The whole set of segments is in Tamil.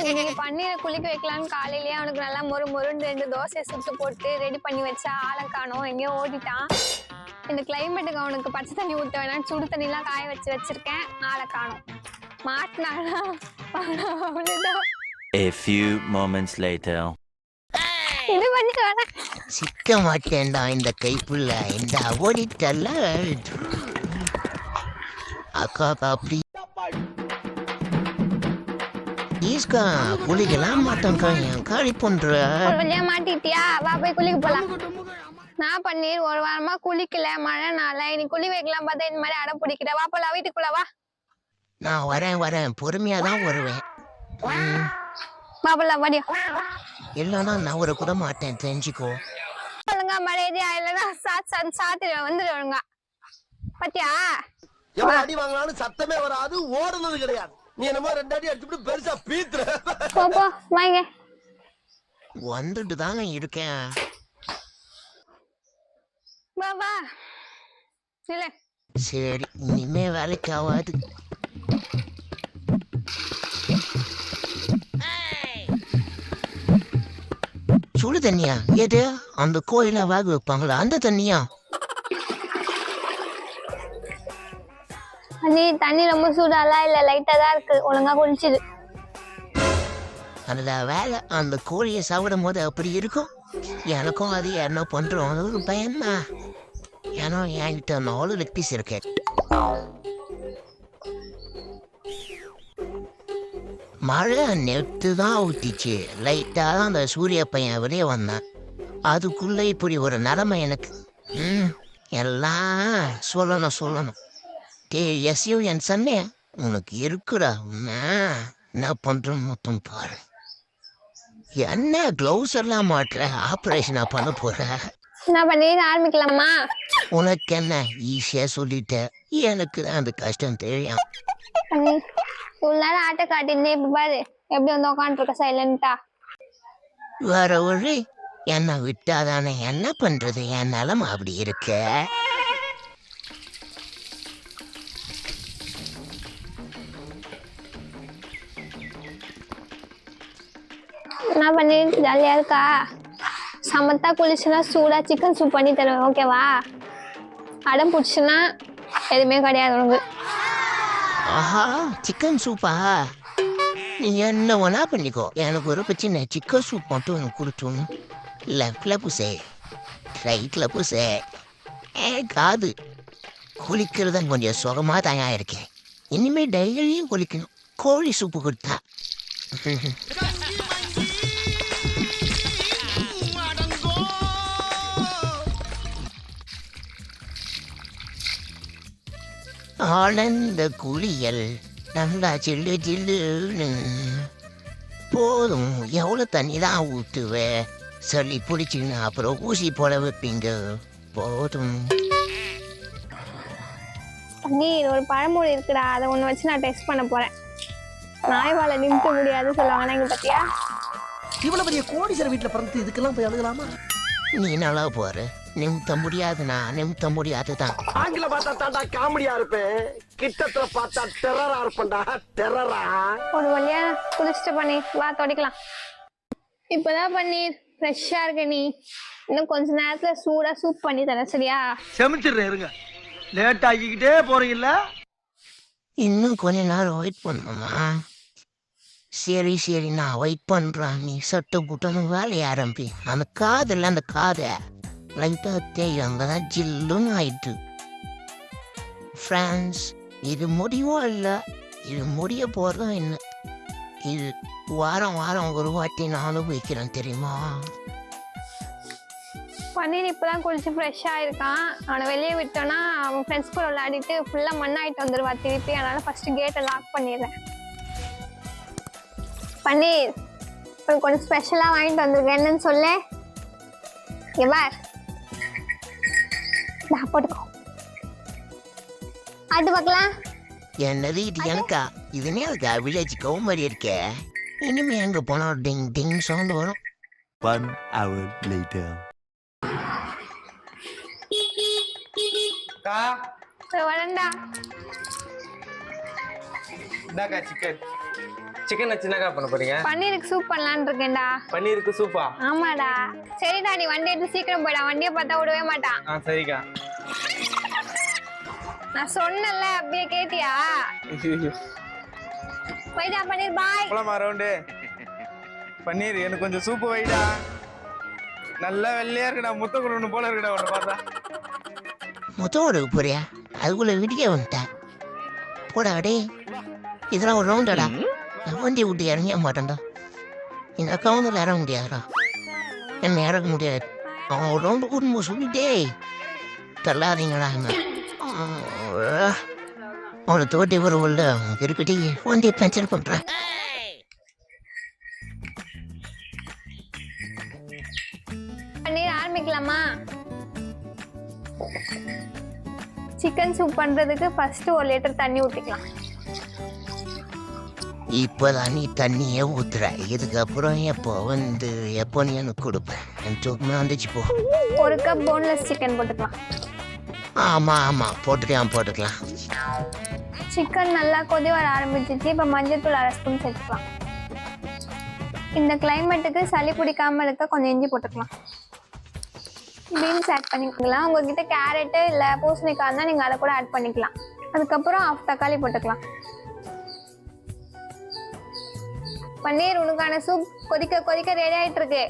இன்னைக்கு பன்னீரை குளிக்க வைக்கலாம்னு காலையிலேயே அவனுக்கு நல்லா மொறு மொறுன்னு ரெண்டு தோசையை சுட்டு போட்டு ரெடி பண்ணி வச்சா ஆளை காணோம் எங்கேயோ ஓடிட்டான். இந்த கிளைமேட்டுக்கு அவனுக்கு பச்சை தண்ணி ஊற்ற வேணாம் சுடு தண்ணிலாம் காய வச்சு வச்சிருக்கேன் ஆளை காணோம் மாட்டினானா? அவ்வளோதான் A few moments later. இது வரேன் சிக்க மாட்டேன்டா இந்த கைப்புள்ள இந்த ஓடிட்டல்ல. அக்கா அப்படி ஈஸ்கா குளிக்கலாம் மாட்டேங்க்கா என் காளி பண்ற வழியா மாட்டிட்டியா? வா போய் குளிக்க போலாம். நான் பன்னீர் ஒரு வாரமா குளிக்கல மழை நாள இன்னைக்கு குளி வைக்கலாம் பார்த்தா இந்த மாதிரி அடம் பிடிக்கிற. வா போலாம் வீட்டுக்குள்ள வா. நான் வரேன் வரேன். பொறுமையா தான் வருவேன். வா போலாம் வாடியா. இல்லைன்னா நான் ஒரு கூட மாட்டேன் தெரிஞ்சுக்கோ. ஒழுங்கா மழை ஏரியா இல்லைன்னா சாத் சாத் சாத்திடுவேன் வந்துடு ஒழுங்கா பாத்தியா? எவ்வளவு அடி வாங்கினாலும் சத்தமே வராது ஓடுனது கிடையாது. நீ என்னமோ ரெண்டு அடி அடிச்சுட்டு பெருசா பீத்துற. போ போ வாங்க. வந்துட்டு தாங்க இருக்கேன். வா வா. இல்ல சரி இனிமே வேலைக்கு ஆகாது சுடு தண்ணியா? எது? அந்த கோயில வேக வைப்பாங்களா? அந்த தண்ணியா? தண்ணி தண்ணி ரொம்ப சூடாலாம் இல்ல லைட்டா தான் இருக்கு. ஒழுங்கா குளிச்சுது அந்த வேலை அந்த கோழியை சாப்பிடும் போது அப்படி இருக்கும்? எனக்கும் அது என்ன பண்றோம்? அது ஒரு பயமா? ஏன்னா என்கிட்ட நாலு லெக் பீஸ் இருக்கு. மழை நெட்டு தான் ஊற்றிச்சு லைட்டாக தான் அந்த சூரிய பையன் வெளியே வந்தான். அதுக்குள்ளே இப்படி ஒரு நிலைமை எனக்கு. ம் எல்லாம் சொல்லணும் சொல்லணும். டே எஸ்யூ என் சன்னே உனக்கு இருக்குடா என்ன பண்றோம் மொத்தம் பாரு. என்ன க்ளவுஸ் எல்லாம் மாட்டுற? ஆப்ரேஷனா பண்ண போற? என்ன பண்ணி ஆரம்பிக்கலாமா? உனக்கு என்ன ஈஸியா சொல்லிட்ட எனக்கு தான் அந்த கஷ்டம் தெரியும். பண்ணி இவ்வளவு நேரம் ஆட்டை காட்டியிருந்தே இப்ப பாரு எப்படி வந்து உட்காந்துருக்க சைலண்டா வேற வழி என்ன விட்டாதானே? என்ன பண்றது? என் நிலம் அப்படி இருக்க. நான் பண்ணி ஜாலியாக இருக்கா சமத்தா குளிச்சுன்னா சூடாக சிக்கன் சூப் பண்ணி தருவேன் ஓகேவா அடம் பிடிச்சுன்னா எதுவுமே கிடையாது உனக்கு ஆஹா சிக்கன் சூப்பா நீ என்ன வேணா பண்ணிக்கோ எனக்கு ஒரு பிரச்சனை சிக்கன் சூப் மட்டும் எனக்கு கொடுத்தும் லெஃப்டில் புசே ரைட்டில் புசே ஏ காது குளிக்கிறது கொஞ்சம் சுகமாக தயா இருக்கேன் இனிமேல் டெய்லியும் குளிக்கணும் கோழி சூப்பு கொடுத்தா ஆனந்த குளியல். நல்லா சில்லு சில்லுன்னு. போதும் எவ்வளோ தண்ணி தான் ஊற்றுவ சளி பிடிச்சின்னா அப்புறம் ஊசி போட வைப்பீங்க. போதும். பன்னீர் ஒரு பழமொழி இருக்குடா. அதை ஒன்று வச்சு நான் டெஸ்ட் பண்ண போறேன். நாய் வாழை நிமித்த முடியாது சொல்லுவாங்க. இங்க பாத்தியா? இவ்வளவு பெரிய கோடீஸ்வரர் வீட்டுல பிறந்து இதுக்கெல்லாம் போய் அழுகலாமா? நீ நல்லா போற? நிமித்த முடியாதுண்ணா நிமித்த முடியாது தான் ஆங்கில பார்த்தா தாண்டா காமெடியா இருப்பேன். கிட்டத்துல பார்த்தா டெரரா இருப்பேன்டா. டெரரா ஒரு வழியா குளிச்சுட்டு பண்ணி வா தொடக்கலாம். இப்போதான் பன்னீர் ஃப்ரெஷ்ஷா இருக்க நீ. இன்னும் கொஞ்ச நேரத்துல சூடா சூப் பண்ணி தரேன் சரியா? செமிச்சிடுறேன் இருங்க. லேட் ஆகிக்கிட்டே போறீங்கல்ல? இன்னும் கொஞ்ச நேரம் வெயிட் பண்ணுமா சரி சரி நான் வெயிட் பண்ணுறேன் நீ சட்டு புட்டனு வேலையை ஆரம்பி. அந்த காதில் அந்த காதை லைட்டாக தேயும் அங்கே தான் ஜில்லுன்னு ஆயிட்டு. ஃப்ரான்ஸ் இது முடிவோ இல்லை? இது முடிய போகிறதும் என்ன? இது வாரம் வாரம் ஒரு வாட்டி நான் அனுபவிக்கிறேன் தெரியுமா? பன்னீர் இப்போதான் குளிச்சு ஃப்ரெஷ்ஷாக இருக்கான். அவனை வெளியே விட்டோன்னா அவன் ஃப்ரெண்ட்ஸ் கூட விளையாடிட்டு ஃபுல்லாக மண்ணாயிட்டு வந்துடுவா திருப்பி. அதனால் ஃபஸ்ட்டு கேட்டை லாக் பண்ணிடுறேன். பன்னீர் உனக்கு கொஞ்சம் ஸ்பெஷலா வாங்கிட்டு வந்திருக்கேன். என்னன்னு சொல்லு. எவார் நான் போட்டுக்கோ. அது பார்க்கலாம். என்னது இது எனக்கா? இதுனே இருக்கா வில்லேஜ் கவுமரி இருக்கே. இனிமே எங்கே போனால் டிங் டிங் சவுண்ட் வரும். One hour later. வரண்டா இந்தாக்கா சிக்கன் சிக்கன் வச்சு என்னக்கா பண்ண போறீங்க? பன்னீருக்கு சூப் பண்ணலான்னு இருக்கேன்டா. பன்னீருக்கு சூப்பா ஆமாடா. சரிடா நீ வண்டி எடுத்து சீக்கிரம் போயிடா. வண்டியை பார்த்தா விடவே மாட்டான். ஆ சரிக்கா. நான் சொன்னேன்ல அப்படியே கேட்டியா? போயிடா பன்னீர் பாய் போலாமா ரவுண்டு பன்னீர் எனக்கு கொஞ்சம் சூப்பு வைடா. நல்லா வெள்ளையா இருக்குடா முத்த கொண்டு போல இருக்குடா உன்னை பார்த்தா. மொத்தம் ஒரு போறியா? அதுக்குள்ள வீட்டுக்கே வந்துட்டேன். போடா டே இதெல்லாம் ஒரு ரவுண்டாடா நான் வண்டி விட்டு இறங்க மாட்டேன்டா இந்த அக்கௌண்டில் இறங்க முடியாதுடா என்ன இறங்க முடியாது. அவன் ஒரு ரவுண்டு கூட்டு சொல்லிட்டே தள்ளாதீங்கடா ஒரு தோட்டி ஒரு உள்ள இருக்கட்டி வண்டியை பஞ்சர் பண்ணுறேன் பன்னீர் ஆரம்பிக்கலாமா? சிக்கன் சூப் பண்றதுக்கு ஃபர்ஸ்ட் ஒரு லிட்டர் தண்ணி ஊத்திக்கலாம். இப்போதான் நீ தண்ணியே ஊத்துற. இதுக்கப்புறம் எப்போ வந்து எப்போ நீ எனக்கு கொடுப்பேன் தூக்கமே வந்துச்சு போ. ஒரு கப் போன்லெஸ் சிக்கன் போட்டுக்கலாம். ஆமாம் ஆமாம் போட்டுக்கலாம் போட்டுக்கலாம். சிக்கன் நல்லா கொதி வர ஆரம்பிச்சிச்சு. இப்போ மஞ்சள்தூள் அரை ஸ்பூன் சேர்த்துக்கலாம். இந்த கிளைமேட்டுக்கு சளி பிடிக்காம இருக்க கொஞ்சம் இஞ்சி போட்டுக்கலாம். பீன்ஸ் ஆட் பண்ணிக்கலாம். உங்ககிட்ட கேரட்டு இல்லை பூசணிக்காய் இருந்தால் நீங்கள் அதை கூட ஆட் பண்ணிக்கலாம். அதுக்கப்புறம் ஆஃப் தக்காளி போட்டுக்கலாம். பன்னீர் உனக்கான சூப் கொதிக்க கொதிக்க ரெடி ஆயிட்டு இருக்கு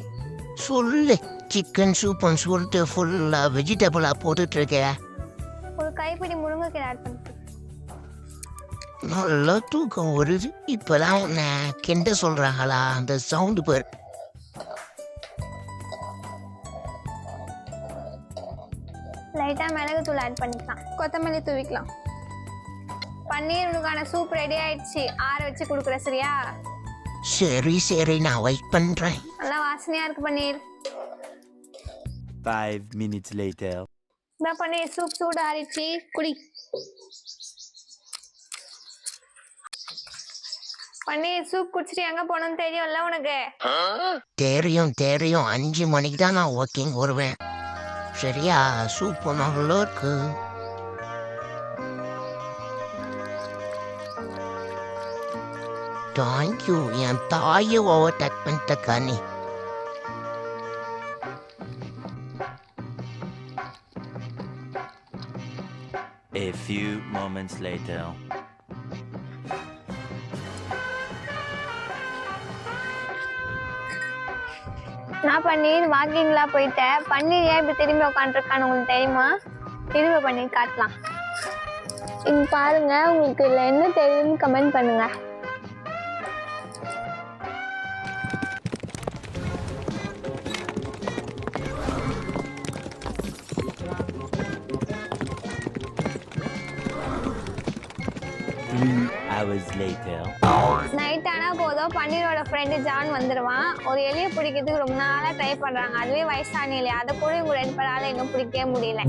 சொல்லு சிக்கன் சூப்புன்னு சொல்லிட்டு ஃபுல்லாக வெஜிடபிளாக போட்டுட்டு இருக்க ஒரு கைப்பிடி முருங்கைக்கீரை ஆட் பண்ணிக்கலாம் நல்லா தூக்கம் வருது. இப்போதான் உன்னை கிண்ட சொல்கிறாங்களா அந்த சவுண்டு பேர். லைட்டாக மிளகுத்தூள் ஆட் பண்ணிக்கலாம். கொத்தமல்லி தூவிக்கலாம். பன்னீர் உனக்கான சூப் ரெடி ஆயிடுச்சு. ஆற வச்சு கொடுக்குற சரியா? சரி சரி நான் வெயிட் பண்ணுறேன் நல்லா வாசனையா இருக்கு பன்னீர். Five minutes later. இந்த பன்னீர் சூப் சூடு ஆறிடுச்சு. குடி. பன்னீர் சூப் குடிச்சிட்டு எங்க போகணும்னு தெரியும்ல உனக்கு? தெரியும் தெரியும். அஞ்சு மணிக்கு தான் நான் வாக்கிங் வருவேன். சரியா? சூப்பு நல்லா இருக்கு. தேங்க்யூ என் தாயை ஓவர் டக் பண்ணிட்ட கனி. A few moments later. நான் பன்னீர்? வாக்கிங்லாம் போயிட்டேன் பன்னீர் ஏன் இப்படி திரும்பி உட்காந்துருக்கான்னு உங்களுக்கு தெரியுமா? திரும்ப பன்னீர் காட்டலாம். இங்க பாருங்க உங்களுக்கு இதுல என்ன தெரியுதுன்னு கமெண்ட் பண்ணுங்க. hours later. நைட் ஆனா போதும் பன்னீரோட ஃப்ரெண்டு ஜான் வந்துருவான் ஒரு எலியை பிடிக்கிறதுக்கு ரொம்ப நாளா ட்ரை பண்றாங்க அதுவே வயசான எலி அதை கூட இவங்க ரெண்டு பேரால் இன்னும் பிடிக்கவே முடியல